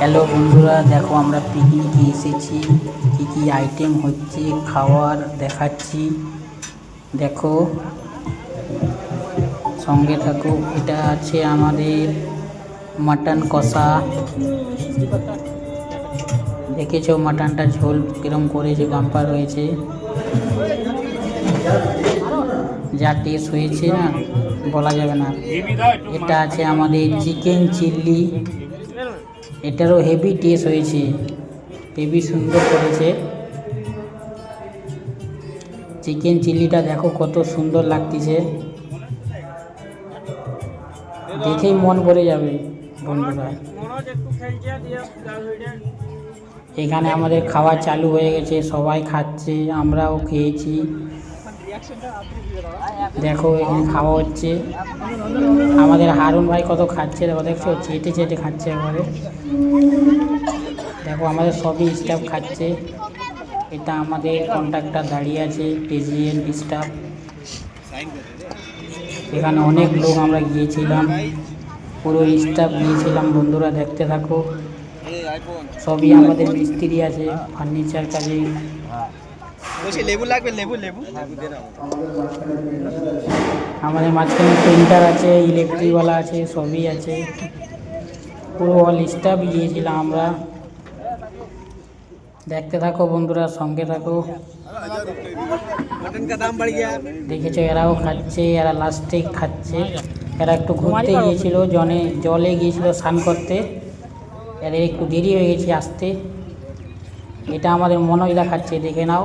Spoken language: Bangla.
হ্যালো বন্ধুরা, দেখো আমরা পিকনিকে এসেছি। কি কি আইটেম হচ্ছে, খাওয়ার দেখাচ্ছি। দেখো, সঙ্গে থাকো, এটা আছে আমাদের মাটন কষা। দেখেছ মাটনটা ঝোল কিরম করেছে বাম্পার হয়েছে। যা টেস্ট হয়েছে না, বলা যাবে না। এটা আছে আমাদের চিকেন চিল্লি এটারও হেভি টেস্ট হয়েছে। হেভি সুন্দর করেছে। চিকেন চিলিটা দেখো কত সুন্দর লাগতেছে। দেখেই মন ভরে যাবে বন্ধুরা। এখানে আমাদের খাওয়া চালু হয়ে গেছে, সবাই খাচ্ছে, আমরাও খেয়েছি। দেখো, এখানে খাওয়া হচ্ছে। আমাদের হারুন ভাই কত খাচ্ছে দেখো, দেখছ? চেটে চেটে খাচ্ছে এবারে দেখো, আমাদের সবই স্টাফ খাচ্ছে। এটা আমাদের কন্ট্রাক্টর দাঁড়িয়ে আছে প্রেসিডেন্ট স্টাফ এখানে অনেক লোক আমরা গিয়েছিলাম। পুরো স্টাফ গিয়েছিলাম, বন্ধুরা দেখতে থাকো। সবই আমাদের মিস্ত্রি আছে ফার্নিচার কাজে বলছি লেবু লাগবে লেবু লেবু? আমাদের মাঝখানে প্রিন্টার আছে ইলেকট্রিকওয়ালা আছে সবই আছে। পুরো অল স্টাফ গিয়েছিলাম আমরা। দেখতে থাকো বন্ধুরা সঙ্গে থাকো। দেখেছ এরাও খাচ্ছে এরা লাস্টে খাচ্ছে। এরা একটু ঘুরতে গিয়েছিল জনে জলে গিয়েছিল স্নান করতে। এদের একটু দেরি হয়ে গেছে আসতে। এটা আমাদের মনোজরা খাচ্ছে দেখে নাও।